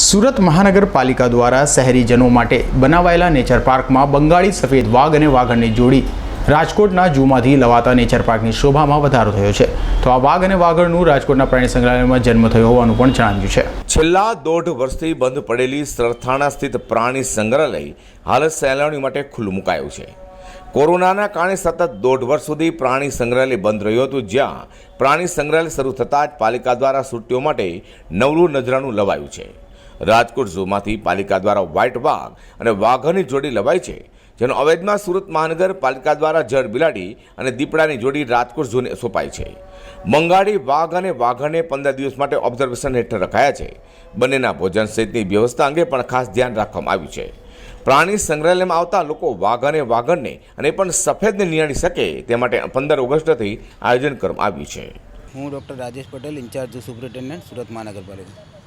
સુરત મહાનગરપાલિકા દ્વારા શહેરીજનો માટે બનાવાયેલા નેચર પાર્કમાં બંગાળી સફેદ વાઘ અને વાઘણની જોડી રાજકોટના જૂમાંથી લવાતા નેચર પાર્કની શોભામાં વધારો થયો છે. તો આ વાઘ અને વાઘણનું રાજકોટના પ્રાણી સંગ્રહાલયમાં જન્મ થયો હોવાનું પણ જણાવ્યું છે. છેલ્લા દોઢ વર્ષથી બંધ પડેલી સરથાણા સ્થિત પ્રાણી સંગ્રહાલય હાલ સહેલાણીઓ માટે ખુલ્લું મુકાયું છે. કોરોનાના કારણે સતત દોઢ વર્ષ સુધી પ્રાણી સંગ્રહાલય બંધ રહ્યું હતું, જ્યાં પ્રાણી સંગ્રહાલય શરૂ થતાં જ પાલિકા દ્વારા સુટ્ટીઓ માટે નવરું નજરાનું લવાયું છે. રાજકોટ ઝૂમાંથી પાલિકા દ્વારા વ્હાઇટ વાઘ અને વાઘની જોડી લવાઈ છે, જેનો અવૈધમાં સુરત મહાનગરપાલિકા દ્વારા જળ બિલાડી અને દીપડાની જોડી રાજકોટ ઝૂને સોંપાઈ છે. બંગાળી વાઘ અને વાઘને પંદર દિવસ માટે ઓબ્ઝર્વેશન હેઠળ રખાયા છે. બંનેના ભોજન સહિતની વ્યવસ્થા અંગે પણ ખાસ ધ્યાન રાખવામાં આવ્યું છે. પ્રાણી સંગ્રહાલયમાં આવતા લોકો વાઘ અને વાઘણને અને પણ સફેદને નિહાળી શકે તે માટે પંદર ઓગસ્ટથી આયોજન કરવામાં આવ્યું છે. હું doctor Rajesh Patel, incharge superintendent Surat મહાનગરપાલિકા.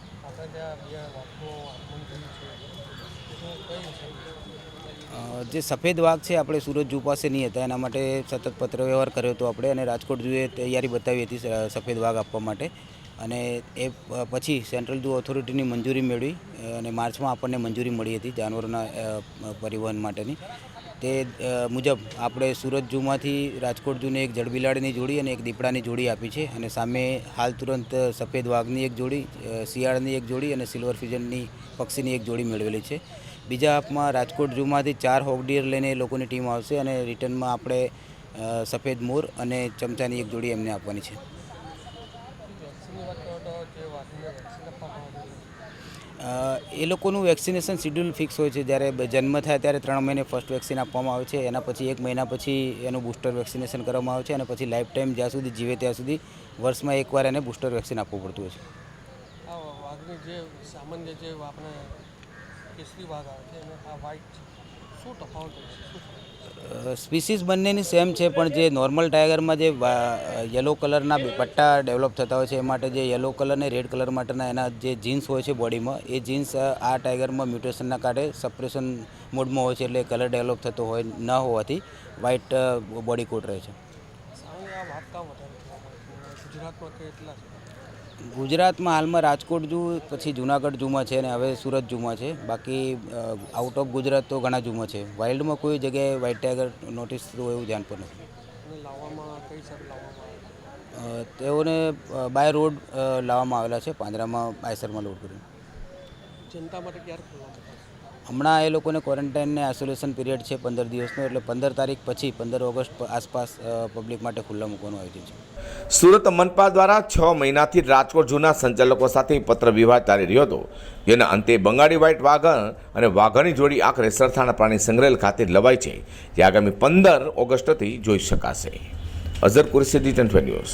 જે સફેદ વાઘ છે, આપણે સુરત જૂ પાસે નહીં હતા. એના માટે સતત પત્ર વ્યવહાર કર્યો હતો આપણે અને રાજકોટ જૂએ તૈયારી બતાવી હતી સફેદ વાઘ આપવા માટે. અને એ પછી સેન્ટ્રલ જૂ ઓથોરિટીની મંજૂરી મેળવી અને માર્ચમાં આપણને મંજૂરી મળી હતી જાનવરોના પરિવહન માટેની. તે મુજબ આપણે સુરત જૂમાંથી રાજકોટ જૂને એક જળબિલાડીની જોડી અને એક દીપડાની જોડી આપી છે અને સામે હાલ તુરંત સફેદ વાઘની એક જોડી શિયાળની એક જોડી અને સિલ્વર ફિઝનની પક્ષીની એક જોડી મેળવેલી છે. બીજા આપમાં રાજકોટ ઝૂમાંથી ચાર હોકડીયર લઈને લોકોની ટીમ આવશે અને રિટર્નમાં આપણે સફેદ મોર અને ચમચાની એક જોડી એમને આપવાની છે. એ લોકોનું વેક્સિનેશન શિડ્યુલ ફિક્સ હોય છે. જ્યારે જન્મ થાય ત્યારે ત્રણ મહિને ફર્સ્ટ વેક્સિન આપવામાં આવે છે. એના પછી એક મહિના પછી એનું બૂસ્ટર વેક્સિનેશન કરવામાં આવે છે અને પછી લાઈફ ટાઈમ જ્યાં સુધી જીવે ત્યાં સુધી વર્ષમાં એકવાર એને બૂસ્ટર વેક્સિન આપવું પડતું હોય છે. સામાન્ય જે આપણે કેસરી વાઘ આવે છે શું તફાવત છે? સ્પીસીસ બંનેની સેમ છે, પણ જે નોર્મલ ટાઈગરમાં જે યલો કલરના પટ્ટા ડેવલપ થતા હોય છે, એ માટે જે યલો કલર ને રેડ કલર માટેના એના જે જીન્સ હોય છે બોડીમાં, એ જીન્સ આ ટાઈગરમાં મ્યુટેશનના કારણે સપ્રેશન મોડમાં હોય છે, એટલે કલર ડેવલપ થતો હોય ન હોવાથી વ્હાઇટ બોડી કોટ રહે છે? ગુજરાતમાં હાલમાં રાજકોટ જૂ પછી જુનાગઢ જૂમાં છે અને હવે સુરત જૂમાં છે. બાકી આઉટ ઓફ ગુજરાત તો ઘણા જૂમાં છે. વાઇલ્ડમાં કોઈ જગ્યાએ વ્હાઇટ ટાઈગર નોટિસ થયું એવું ધ્યાન પર નથી. તેઓને બાય રોડ લાવવામાં આવેલા છે. પાંજરામાં બાયસરમાં લોડ કરીને. જનતા માટે ક્યારે હમણાં એ લોકોને ક્વોરન્ટાઇન ને આઇસોલેશન પીરિયડ છે પંદર દિવસનો, એટલે પંદર તારીખ પછી, પંદર ઓગસ્ટ આસપાસ પબ્લિક માટે ખુલ્લા મૂકવાનું આયોજન છે. સુરત મનપા દ્વારા છ મહિનાથી રાજકોટ જૂના સંચાલકો સાથે પત્ર વિવાદ ચાલી રહ્યો હતો. જેના અંતે બંગાળી વ્હાઇટ વાઘણ અને વાઘણની જોડી આખરે સરથાણા પ્રાણી સંગ્રહાલય ખાતે લવાઈ છે. જે આગામી પંદર ઓગસ્ટથી જોઈ શકાશે. Azhar Kurshidi, twenty news.